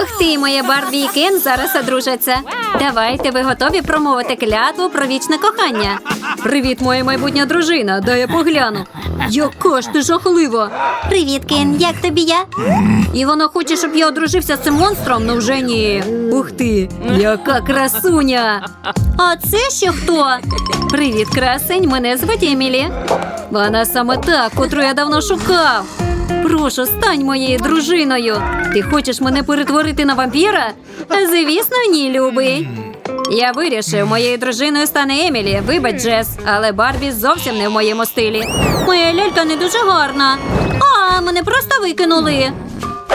Ух ти, моя Барбі і Кен зараз одружаться. Давайте, ви готові промовити клятву про вічне кохання. Привіт, моя майбутня дружина. Дай я погляну. Яка ж ти жахлива. Привіт, Кен, як тобі я? І вона хоче, щоб я одружився з цим монстром, ну вже ні. Ух ти, яка красуня. А це ще хто? Привіт, красень, мене звуть Емілі. Вона саме та, котру я давно шукав. Прошу, стань моєю дружиною. Ти хочеш мене перетворити на вампіра? Звісно, ні, любий. Я вирішив, моєю дружиною стане Емілі. Вибач, Джес, але Барбі зовсім не в моєму стилі. Моя лялька не дуже гарна. А, мене просто викинули.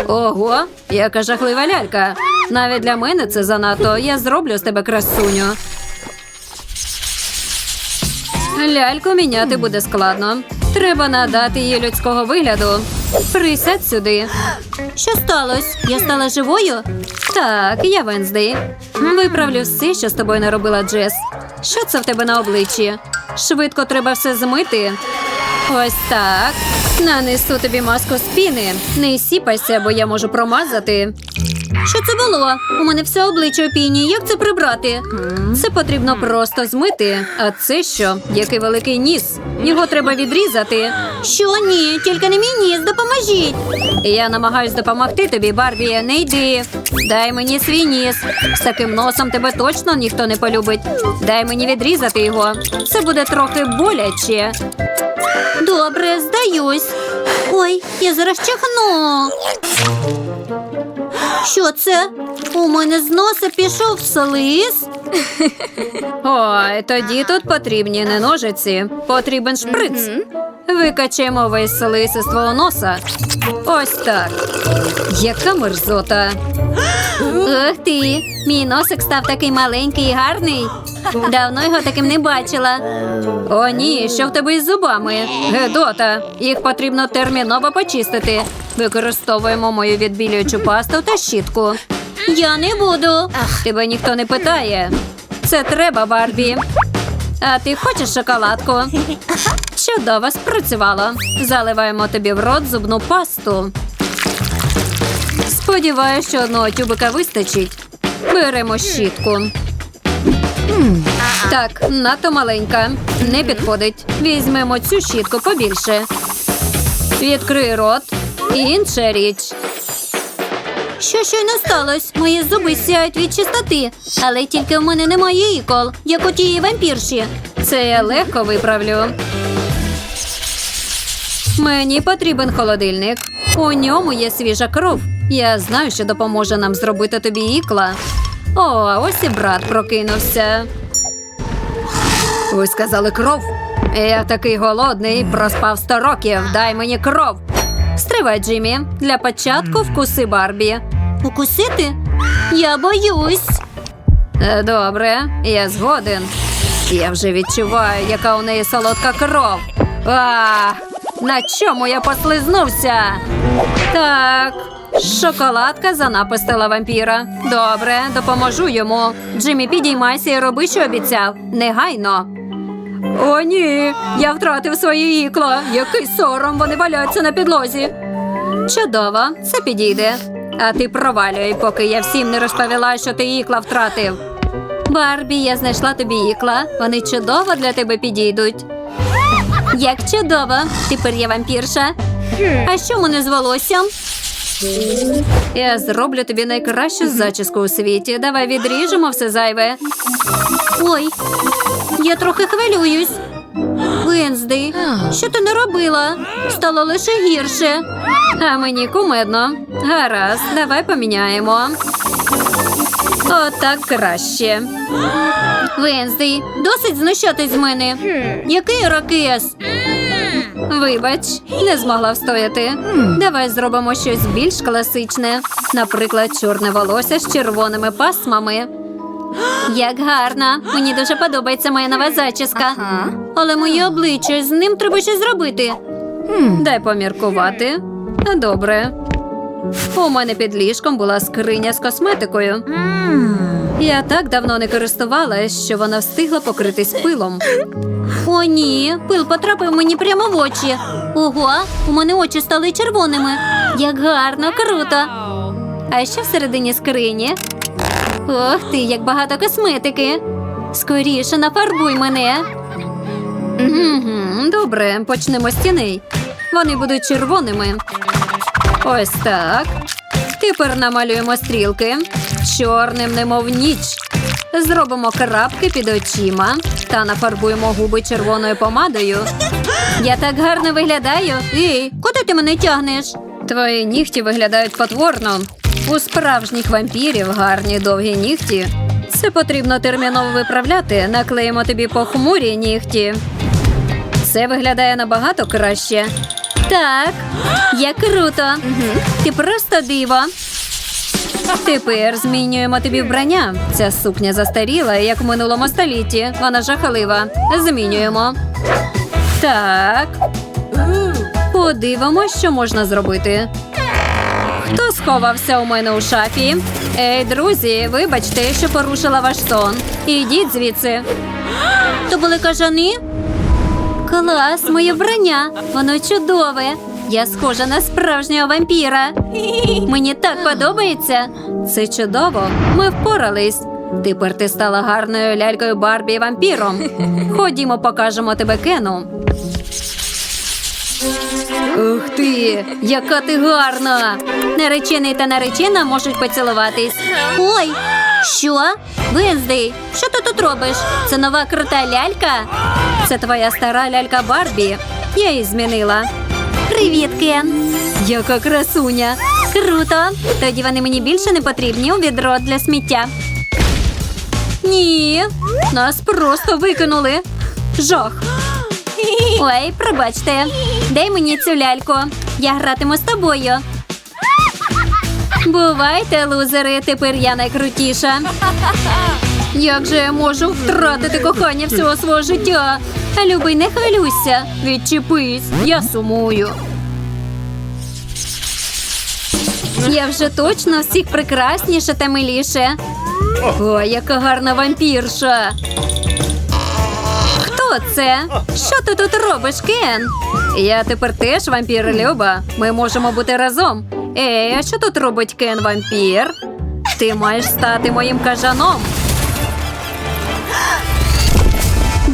Ого, яка жахлива лялька. Навіть для мене це занадто. Я зроблю з тебе красуню. Ляльку міняти буде складно. Треба надати їй людського вигляду. Присядь сюди. Що сталося? Я стала живою? Так, я Венздей. Виправлю все, що з тобою наробила Джес. Що це в тебе на обличчі? Швидко треба все змити. Ось так. Нанесу тобі маску з піни. Не сіпайся, бо я можу промазати. Що це було? У мене все обличчя у піні. Як це прибрати? Це потрібно просто змити. А це що? Який великий ніс? Його треба відрізати. Що ні? Тільки не мій ніс, допоможіть. Я намагаюсь допомогти тобі, Барбі. Не йди. Дай мені свій ніс. З таким носом тебе точно ніхто не полюбить. Дай мені відрізати його. Це буде трохи боляче. Добре, здаюсь. Ой, я зараз чихну. Що це? У мене з носа пішов слиз. Ой, тоді тут потрібні не ножиці, потрібен шприц. Викачаємо весь слиз із твого носа. Ось так. Яка мерзота. Ух ти! Мій носик став такий маленький і гарний. Давно його таким не бачила. О, ні, що в тебе із зубами? Гедота. Їх потрібно терміново почистити. Використовуємо мою відбілюючу пасту та щітку. Я не буду. Тебе ніхто не питає. Це треба, Барбі. А ти хочеш шоколадку? Чудово спрацювало. Заливаємо тобі в рот зубну пасту. Сподіваюсь, що одного тюбика вистачить. Беремо щітку. Так, надто маленька. Не підходить. Візьмемо цю щітку побільше. Відкрий рот. І інша річ. Що щойно сталося? Мої зуби сяють від чистоти, але тільки в мене немає ікол, як у тієї вампірші. Це я легко виправлю. Мені потрібен холодильник. У ньому є свіжа кров. Я знаю, що допоможе нам зробити тобі ікла. О, а ось і брат прокинувся. Ви сказали кров? Я такий голодний, проспав сто років. Дай мені кров. Стривай, Джиммі. Для початку вкуси Барбі. Укусити? Я боюсь. Е, Добре, я згоден. Я вже відчуваю, яка у неї солодка кров. А, на чому я послизнувся? Так, шоколадка занапистила вампіра. Добре, допоможу йому. Джиммі, підіймайся і роби, що обіцяв. Негайно. О, ні, я втратив своє ікло. Який сором вони валяються на підлозі. Чудово, це підійде. А ти провалюй, поки я всім не розповіла, що ти ікла втратив. Барбі, я знайшла тобі ікла. Вони чудово для тебе підійдуть. Як чудово! Тепер я вампірша. А що мене з волоссям? Я зроблю тобі найкращу зачіску у світі. Давай відріжемо все зайве. Ой, я трохи хвилююсь. Венздей, що ти не робила? Стало лише гірше. А мені кумедно. Гаразд, давай поміняємо. Отак краще. Венздей, досить знущатись з мене. Який ракес? Вибач, не змогла встояти. Давай зробимо щось більш класичне. Наприклад, чорне волосся з червоними пасмами. Як гарно! Мені дуже подобається моя нова зачіска. Але моє обличчя з ним треба щось зробити. Дай поміркувати. Добре. У мене під ліжком була скриня з косметикою. Я так давно не користувалась, що вона встигла покритись пилом. О, ні, пил потрапив мені прямо в очі. Ого, у мене очі стали червоними. Як гарно, круто. А що всередині скрині? Ох ти, як багато косметики. Скоріше нафарбуй мене. Добре, почнемо з тіней. Вони будуть червоними. Ось так. Тепер намалюємо стрілки. Чорним, немов ніч. Зробимо крапки під очима та нафарбуємо губи червоною помадою. Я так гарно виглядаю. Ей, куди ти мене тягнеш? Твої нігті виглядають потворно. У справжніх вампірів гарні довгі нігті. Це потрібно терміново виправляти. Наклеїмо тобі похмурі нігті. Це виглядає набагато краще. Так, як круто. Ти просто диво. Тепер змінюємо тобі вбрання. Ця сукня застаріла, як в минулому столітті. Вона жахлива. Змінюємо. Так. Подивимось, що можна зробити. Хто сховався у мене у шафі? Ей, друзі, вибачте, що порушила ваш сон. Ідіть звідси. То були кажани? Клас, моє вбрання. Воно чудове. Я схожа на справжнього вампіра. Мені так подобається. Це чудово. Ми впорались. Тепер ти стала гарною лялькою Барбі вампіром. Ходімо, покажемо тебе Кену. Ух ти, яка ти гарна! Наречений та наречена можуть поцілуватись. Ой, що? Венздей, що ти тут робиш? Це нова крута лялька? Це твоя стара лялька Барбі. Я її змінила. Привіт, Кен. Яка красуня. Круто. Тоді вони мені більше не потрібні у відро для сміття. Ні, нас просто викинули. Жах. Ой, пробачте. Дай мені цю ляльку. Я гратиму з тобою. Бувайте, лузери, тепер я найкрутіша. Як же я можу втратити кохання всього свого життя? Любий, не хвилюйся. Відчепись, я сумую. Я вже точно всіх прекрасніше та миліше. Ой, яка гарна вампірша. Хто це? Що ти тут робиш, Кен? Я тепер теж вампір Люба. Ми можемо бути разом. Ей, а що тут робить Кен вампір? Ти маєш стати моїм кажаном.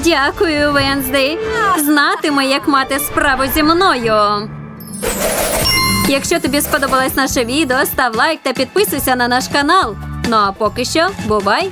Дякую, Венздей. Знатиме, як мати справу зі мною. Якщо тобі сподобалось наше відео, став лайк та підписуйся на наш канал. Ну а поки що, бувай!